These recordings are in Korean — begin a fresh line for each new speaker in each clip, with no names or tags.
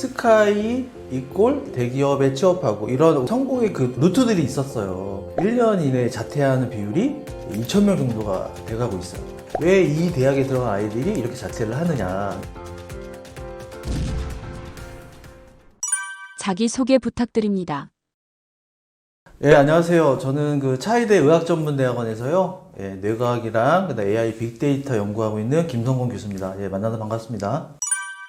스카이 이꼴 대기업에 취업하고 이런 성공의 그 루트들이 있었어요. 1년 이내에 자퇴하는 비율이 2,000명 정도가 돼가고 있어요. 왜 이 대학에 들어간 아이들이 이렇게 자퇴를 하느냐.
자기소개 부탁드립니다.
예, 안녕하세요. 저는 그 차이대 의학전문대학원에서요, 예, 뇌과학이랑 그다음 AI 빅데이터 연구하고 있는 김성곤 교수입니다. 예, 만나서 반갑습니다.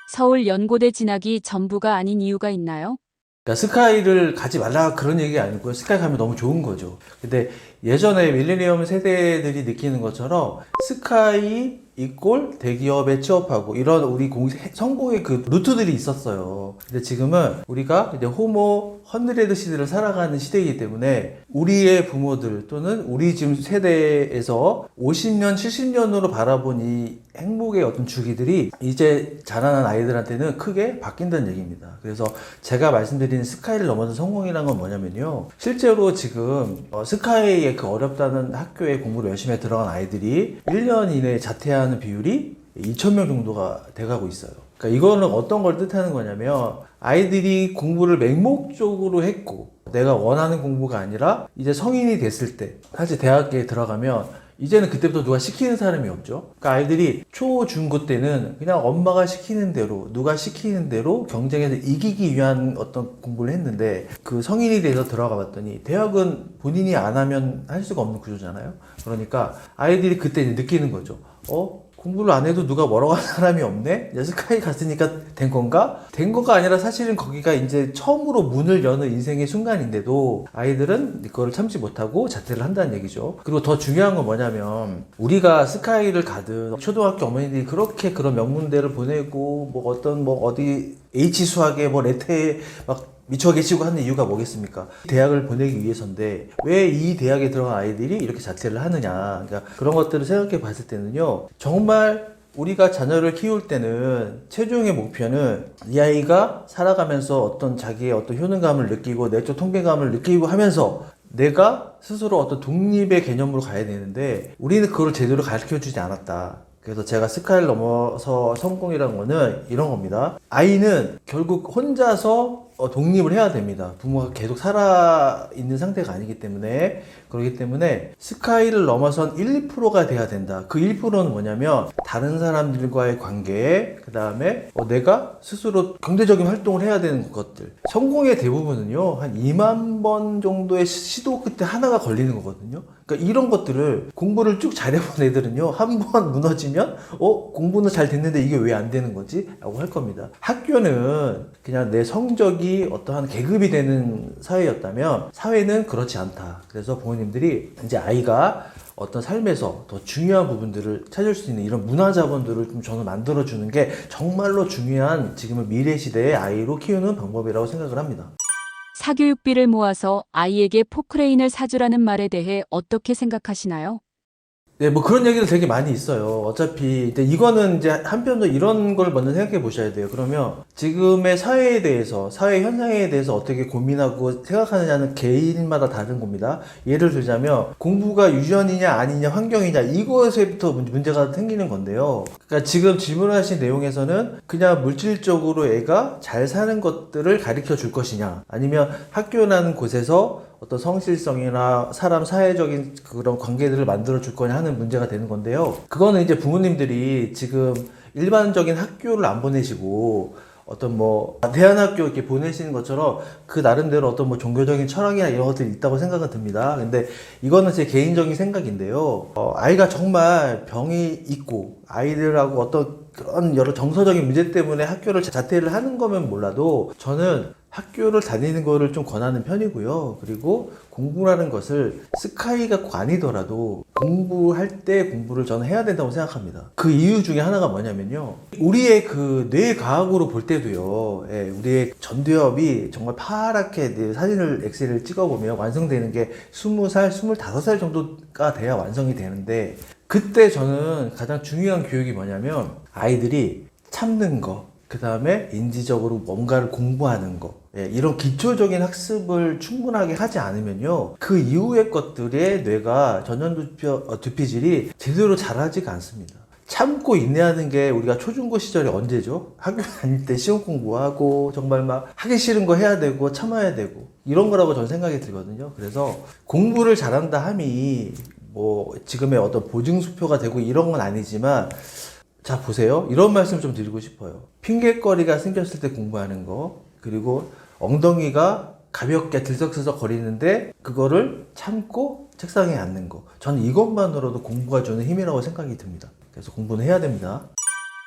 서울 연고대 진학이 전부가 아닌 이유가 있나요?
그러니까 스카이를 가지 말라 그런 얘기 아니고요. 스카이 가면 너무 좋은 거죠. 근데 예전에 밀레니엄 세대들이 느끼는 것처럼 스카이 이꼴 대기업에 취업하고 이런 우리 공, 성공의 그 루트들이 있었어요. 근데 지금은 우리가 이제 호모 헌드레드 시대를 살아가는 시대이기 때문에 우리의 부모들 또는 우리 지금 세대에서 50년, 70년으로 바라본 이 행복의 어떤 주기들이 이제 자라난 아이들한테는 크게 바뀐다는 얘기입니다. 그래서 제가 말씀드린 스카이를 넘어선 성공이라는 건 뭐냐면요. 실제로 지금 어, 스카이의 그 어렵다는 학교에 공부를 열심히 해 들어간 아이들이 1년 이내에 자퇴하는 비율이 2,000명 정도가 돼가고 있어요. 그러니까 이거는 어떤 걸 뜻하는 거냐면 아이들이 공부를 맹목적으로 했고 내가 원하는 공부가 아니라 이제 성인이 됐을 때 사실 대학에 들어가면 이제는 그때부터 누가 시키는 사람이 없죠. 그러니까 아이들이 초, 중 고 때는 그냥 엄마가 시키는 대로, 누가 시키는 대로 경쟁에서 이기기 위한 어떤 공부를 했는데 그 성인이 돼서 들어가 봤더니 대학은 본인이 안 하면 할 수가 없는 구조잖아요. 그러니까 아이들이 그때 느끼는 거죠. 어? 공부를 안 해도 누가 뭐라고 하는 사람이 없네? 이제 스카이 갔으니까 된 건가? 된 거가 아니라 사실은 거기가 이제 처음으로 문을 여는 인생의 순간인데도 아이들은 이거를 참지 못하고 자퇴를 한다는 얘기죠. 그리고 더 중요한 건 뭐냐면 우리가 스카이를 가든 초등학교 어머니들이 그렇게 그런 명문대를 보내고 뭐 어떤 뭐 어디 H 수학에 뭐 레테에 막 미쳐 계시고 하는 이유가 뭐겠습니까? 대학을 보내기 위해서인데 왜 이 대학에 들어간 아이들이 이렇게 자퇴를 하느냐? 그러니까 그런 것들을 생각해 봤을 때는요. 정말 우리가 자녀를 키울 때는 최종의 목표는 이 아이가 살아가면서 어떤 자기의 어떤 효능감을 느끼고 내적 통계감을 느끼고 하면서 내가 스스로 어떤 독립의 개념으로 가야 되는데 우리는 그걸 제대로 가르쳐 주지 않았다. 그래서 제가 스카이를 넘어서 성공이라는 거는 이런 겁니다. 아이는 결국 혼자서 어, 독립을 해야 됩니다. 부모가 계속 살아 있는 상태가 아니기 때문에 그렇기 때문에 스카이를 넘어선 1, 2%가 돼야 된다. 그 1%는 뭐냐면 다른 사람들과의 관계, 그 다음에 내가 스스로 경제적인 활동을 해야 되는 것들. 성공의 대부분은요 한 2만 번 정도의 시- 시도 끝에 하나가 걸리는 거거든요. 그러니까 이런 것들을 공부를 쭉 잘해본 애들은요 한 번 무너지면 어 공부는 잘 됐는데 이게 왜 안 되는 거지? 라고 할 겁니다. 학교는 그냥 내 성적이 어떠한 계급이 되는 사회였다면 사회는 그렇지 않다. 그래서 부모님들이 이제 아이가 어떤 삶에서 더 중요한 부분들을 찾을 수 있는 이런 문화 자본들을 좀 저는 만들어 주는 게 정말로 중요한 지금의 미래 시대의 아이로 키우는 방법이라고 생각을 합니다.
사교육비를 모아서 아이에게 포크레인을 사주라는 말에 대해 어떻게 생각하시나요?
네, 뭐 그런 얘기도 되게 많이 있어요. 어차피 근데 이거는 이제 한편으로 이런 걸 먼저 생각해 보셔야 돼요. 그러면 지금의 사회에 대해서 사회 현상에 대해서 어떻게 고민하고 생각하느냐는 개인마다 다른 겁니다. 예를 들자면 공부가 유전이냐 아니냐 환경이냐 이것에부터 문- 문제가 생기는 건데요. 그러니까 지금 질문하신 내용에서는 그냥 물질적으로 애가 잘 사는 것들을 가르쳐 줄 것이냐 아니면 학교라는 곳에서 어떤 성실성이나 사람 사회적인 그런 관계들을 만들어 줄 거냐 하는 문제가 되는 건데요. 그거는 이제 부모님들이 지금 일반적인 학교를 안 보내시고 어떤 뭐 대안학교 이렇게 보내시는 것처럼 그 나름대로 어떤 뭐 종교적인 철학이나 이런 것들이 있다고 생각은 듭니다. 근데 이거는 제 개인적인 생각인데요. 어, 아이가 정말 병이 있고 아이들하고 어떤 그런 여러 정서적인 문제 때문에 학교를 자퇴를 하는 거면 몰라도 저는 학교를 다니는 거를 좀 권하는 편이고요. 그리고 공부라는 것을 스카이가 꼭 아니더라도 공부할 때 공부를 저는 해야 된다고 생각합니다. 그 이유 중에 하나가 뭐냐면요. 우리의 그 뇌과학으로 볼 때도요. 예, 우리의 전두엽이 정말 파랗게 네, 사진을 엑셀을 찍어보면 완성되는 게 20살, 25살 정도가 돼야 완성이 되는데 그때 저는 가장 중요한 교육이 뭐냐면 아이들이 참는 거, 그 다음에 인지적으로 뭔가를 공부하는 거, 예, 이런 기초적인 학습을 충분하게 하지 않으면요, 그 이후의 것들의 뇌가 전년 두피, 어, 두피질이 제대로 자라지가 않습니다. 참고 인내하는 게 우리가 초중고 시절이 언제죠? 학교 다닐 때 시험 공부하고 정말 막 하기 싫은 거 해야 되고 참아야 되고 이런 거라고 저는 생각이 들거든요. 그래서 공부를 잘한다 함이 뭐 지금의 어떤 보증 수표가 되고 이런 건 아니지만 자 보세요. 이런 말씀 좀 드리고 싶어요. 핑계거리가 생겼을 때 공부하는 거 그리고 엉덩이가 가볍게 들썩들썩 거리는데 그거를 참고 책상에 앉는 거. 저는 이것만으로도 공부가 주는 힘이라고 생각이 듭니다. 그래서 공부는 해야 됩니다.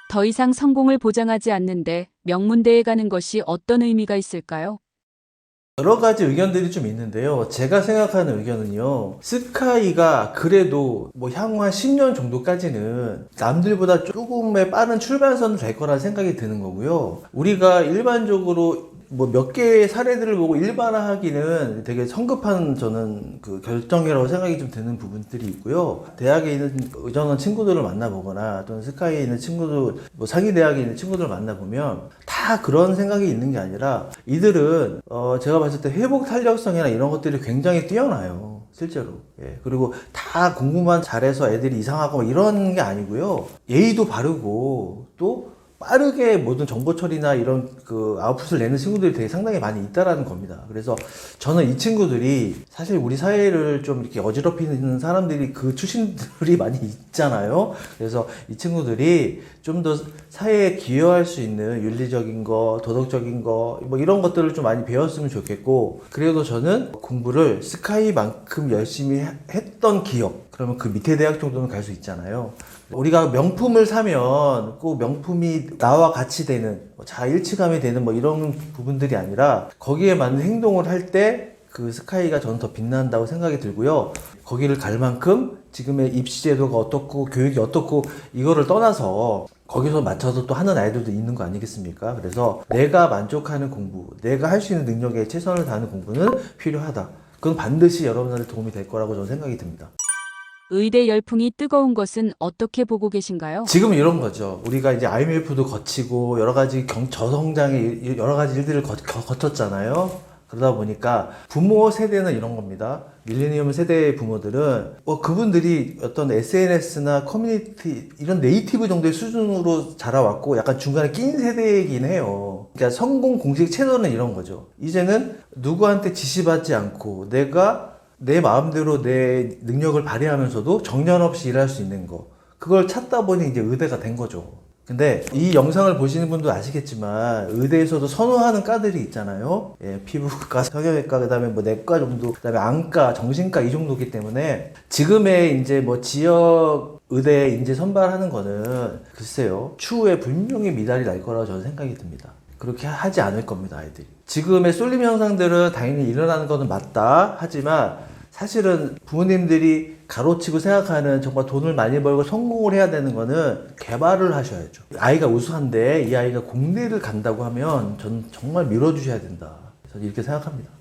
더 이상 성공을 보장하지 않는데 명문대에 가는 것이 어떤 의미가 있을까요?
여러 가지 의견들이 좀 있는데요. 제가 생각하는 의견은요. 스카이가 그래도 뭐 향후 한 10년 정도까지는 남들보다 조금의 빠른 출발선을 될 거라 생각이 드는 거고요. 우리가 일반적으로 뭐 몇 개의 사례들을 보고 일반화하기는 되게 성급한 저는 그 결정이라고 생각이 좀 드는 부분들이 있고요. 대학에 있는 의전원 친구들을 만나보거나 또는 스카이에 있는 친구들, 뭐 상위 대학에 있는 친구들을 만나보면 다 그런 생각이 있는 게 아니라 이들은 어 제가 봤을 때 회복 탄력성이나 이런 것들이 굉장히 뛰어나요. 실제로. 예. 그리고 다 공부만 잘해서 애들이 이상하고 뭐 이런 게 아니고요. 예의도 바르고 또 빠르게 모든 정보 처리나 이런 그 아웃풋을 내는 친구들이 되게 상당히 많이 있다라는 겁니다. 그래서 저는 이 친구들이 사실 우리 사회를 좀 이렇게 어지럽히는 사람들이 그 출신들이 많이 있잖아요. 그래서 이 친구들이 좀 더 사회에 기여할 수 있는 윤리적인 거, 도덕적인 거, 뭐 이런 것들을 좀 많이 배웠으면 좋겠고, 그래도 저는 공부를 스카이만큼 열심히 했던 기업, 그러면 그 밑에 대학 정도는 갈 수 있잖아요. 우리가 명품을 사면 꼭 명품이 나와 같이 되는 뭐 자일치감이 되는 뭐 이런 부분들이 아니라 거기에 맞는 행동을 할 때 그 스카이가 저는 더 빛난다고 생각이 들고요. 거기를 갈 만큼 지금의 입시 제도가 어떻고 교육이 어떻고 이거를 떠나서 거기서 맞춰서 또 하는 아이들도 있는 거 아니겠습니까? 그래서 내가 만족하는 공부, 내가 할 수 있는 능력에 최선을 다하는 공부는 필요하다. 그건 반드시 여러분한테 도움이 될 거라고 저는 생각이 듭니다.
의대 열풍이 뜨거운 것은 어떻게 보고 계신가요?
지금은 이런 거죠. 우리가 이제 IMF도 거치고 여러 가지 경, 저성장의 일- 여러 가지 일들을 거, 거, 거쳤잖아요. 그러다 보니까 부모 세대는 이런 겁니다. 밀레니엄 세대의 부모들은 뭐 그분들이 어떤 SNS나 커뮤니티 이런 네이티브 정도의 수준으로 자라왔고 약간 중간에 낀 세대이긴 해요. 그러니까 성공 공식 채널은 이런 거죠. 이제는 누구한테 지시받지 않고 내가 내 마음대로 내 능력을 발휘하면서도 정년 없이 일할 수 있는 거. 그걸 찾다 보니 이제 의대가 된 거죠. 근데 이 영상을 보시는 분도 아시겠지만 의대에서도 선호하는 과들이 있잖아요. 예, 피부과, 성형외과, 그다음에 뭐 내과 정도, 그다음에 안과, 정신과 이 정도기 때문에 지금의 이제 뭐 지역 의대 인재 선발하는 거는 글쎄요 추후에 분명히 미달이 날 거라고 저는 생각이 듭니다. 그렇게 하지 않을 겁니다, 아이들이. 지금의 쏠림 현상들은 당연히 일어나는 것은 맞다. 하지만 사실은 부모님들이 가로치고 생각하는 정말 돈을 많이 벌고 성공을 해야 되는 거는 개발을 하셔야죠. 아이가 우수한데 이 아이가 공대를 간다고 하면 전 정말 밀어주셔야 된다. 저는 이렇게 생각합니다.